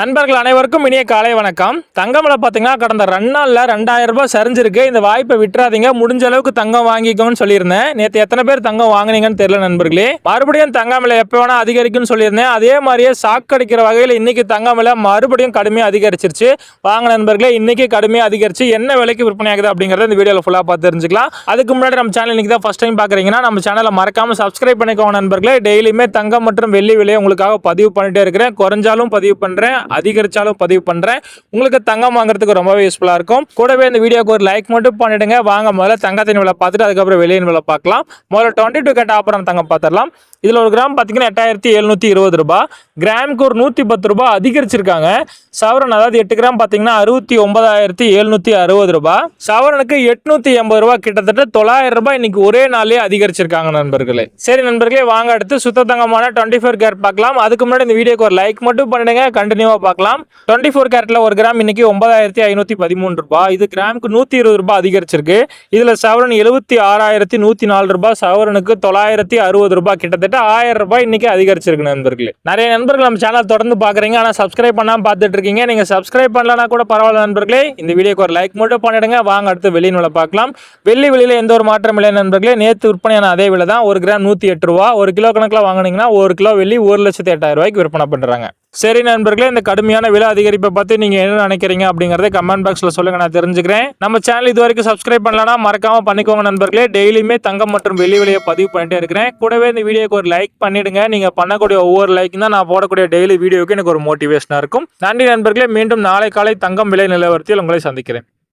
நண்பர்கள் அனைவருக்கும் இனிய காலை வணக்கம். தங்கம் பார்த்தீங்கன்னா கடந்த ரெண்டு நாளில் ரெண்டாயிரம் ரூபாய் சரிஞ்சிருக்கு. இந்த வாய்ப்பை விட்டுறாதீங்க. முடிஞ்ச அளவுக்கு தங்கம் வாங்கிக்கோன்னு சொல்லியிருந்தேன். நேற்று எத்தனை பேர் தங்கம் வாங்குனீங்கன்னு தெரியல நண்பர்களே. மறுபடியும் தங்கம் எப்போ வேணால் அதிகரிக்கும்னு சொல்லியிருந்தேன். அதே மாதிரியே சாக்கடிக்கிற வகையில் இன்னைக்கு தங்கம் மறுபடியும் கடுமையாக அதிகரிச்சிருச்சு. வாங்க நண்பர்களே இன்னைக்கு கடுமையாக அதிகரிச்சு என்ன விலைக்கு விற்பனை ஆகுது அப்படிங்கிறத இந்த வீடியோவில் ஃபுல்லாக பார்த்து தெரிஞ்சுக்கலாம். அதுக்கு முன்னாடி நம்ம சேனல் இன்னைக்கு தான் ஃபஸ்ட் டைம் பார்க்குறீங்கன்னா நம்ம சேனலை மறக்காமல் சப்ஸ்கிரைப் பண்ணிக்கோங்க நண்பர்களே. டெய்லியுமே தங்கம் மற்றும் வெள்ளி விலையை உங்களுக்காக பதிவு பண்ணிட்டே இருக்கிறேன். குறைஞ்சாலும் பதிவு பண்ணுறேன் அதிகரிச்சாலும் பதிவு பண்ணுறேன் உங்களுக்கு தங்கம் வாங்குறதுக்கு ரொம்பவே யூஸ்ஃபுல்லாக இருக்கும். கூடவே இந்த வீடியோக்கு ஒரு லைக் மட்டும் பண்ணிடுங்க. வாங்க முதல்ல தங்கத்தின் விலை பார்த்துட்டு அதுக்கப்புறம் வெளியின் விலை பார்க்கலாம். முதல்ல டுவெண்ட்டி டூ கேட்ட ஆப்பரம் தங்கம் பார்த்துடலாம். இதில் ஒரு கிராம் பார்த்தீங்கன்னா எட்டாயிரத்தி எழுநூற்றி இருபது ரூபா. கிராமுக்கு ஒரு நூற்றி பத்து ரூபா அதிகரிச்சிருக்காங்க. சவரன் அதாவது எட்டு கிராம் பார்த்தீங்கன்னா அறுபத்தி ஒன்பதாயிரத்தி எழுநூற்றி அறுபது ரூபாய் சவரனுக்கு எட்நூற்றி எண்பது ரூபா கிட்டத்தட்ட தொள்ளாயிரம் ரூபாய் இன்னைக்கு ஒரே நாளே அதிகரிச்சிருக்காங்க நண்பர்களே. சரி நண்பர்களே வாங்க அடுத்து சுத்த தங்கமான டுவெண்ட்டி ஃபோர் கேரட் பார்க்கலாம். அதுக்கு முன்னாடி இந்த வீடியோக்கு ஒரு லைக் மட்டும் பண்ணிடுங்க கண்டினியூவாக பார்க்கலாம். டுவெண்ட்டி ஃபோர் கேரட்டில் ஒரு கிராம் இன்னைக்கு ஒன்பதாயிரத்தி ஐநூற்றி பதிமூணு ரூபாய் இது கிராமுக்கு நூற்றி இருபது ரூபாய் அதிகரிச்சிருக்கு. இதில் சவரன் எழுபத்தி ஆறாயிரத்தி நூற்றி நாலு ரூபாய் சவரனுக்கு தொள்ளாயிரத்தி அறுபது ரூபாய் கிட்டத்தட்ட ஆயிரம் ரூபாய் இன்னைக்கு அதிகரிச்சிருக்கு நண்பர்களே. நிறைய நண்பர்கள் நம்ம சேனல் தொடர்ந்து பார்க்குறீங்க ஆனால் சப்ஸ்கிரைப் பண்ணாம பார்த்துட்டு இருக்கீங்க நீங்கள் சப்ஸ்கிரைப் பண்ணலனா கூட பரவாயில்ல நண்பர்களே. இந்த வீடியோக்கு ஒரு லைக் மட்டும் பண்ணிடுங்க. வாங்க அடுத்து வெளியின் விலை பார்க்கலாம். வெள்ளி வெளியில எந்த ஒரு மாற்றம் இல்லை நண்பர்களே. நேற்று விற்பனையான அதே விலை தான். ஒரு கிராம் நூற்றி எட்டு ரூபா. ஒரு கிலோ கணக்கில் வாங்குனீங்கன்னா ஒரு கிலோ வெள்ளி ஒரு லட்சத்தி எட்டாயிரம் ரூபாய்க்கு விற்பனை பண்ணுறாங்க. சரி நண்பர்களே இந்த கடுமையான விலை அதிகரிப்பை பற்றி நீங்கள் என்ன நினைக்கிறீங்க அப்படிங்கிறத கமெண்ட் பாக்ஸில் சொல்லுங்கள் நான் தெரிஞ்சுக்கிறேன். நம்ம சேனல் இது வரைக்கும் சப்ஸ்கிரைப் பண்ணலன்னா மறக்காமல் பண்ணிக்கோங்க நண்பர்களே. டெய்லியுமே தங்கம் மற்றும் வெளி விலையை பதிவு பண்ணிட்டே இருக்கிறேன். கூடவே இந்த வீடியோக்கு ஒரு லைக் பண்ணிடுங்க. நீங்கள் பண்ணக்கூடிய ஒவ்வொரு லைக் தான் நான் போடக்கூடிய டெய்லி வீடியோக்கு எனக்கு ஒரு மோட்டிவேஷனாக இருக்கும். நன்றி நண்பர்களே மீண்டும் நாளை காலை தங்கம் விலை நிலவரத்தில் உங்களை சந்திக்கிறேன்.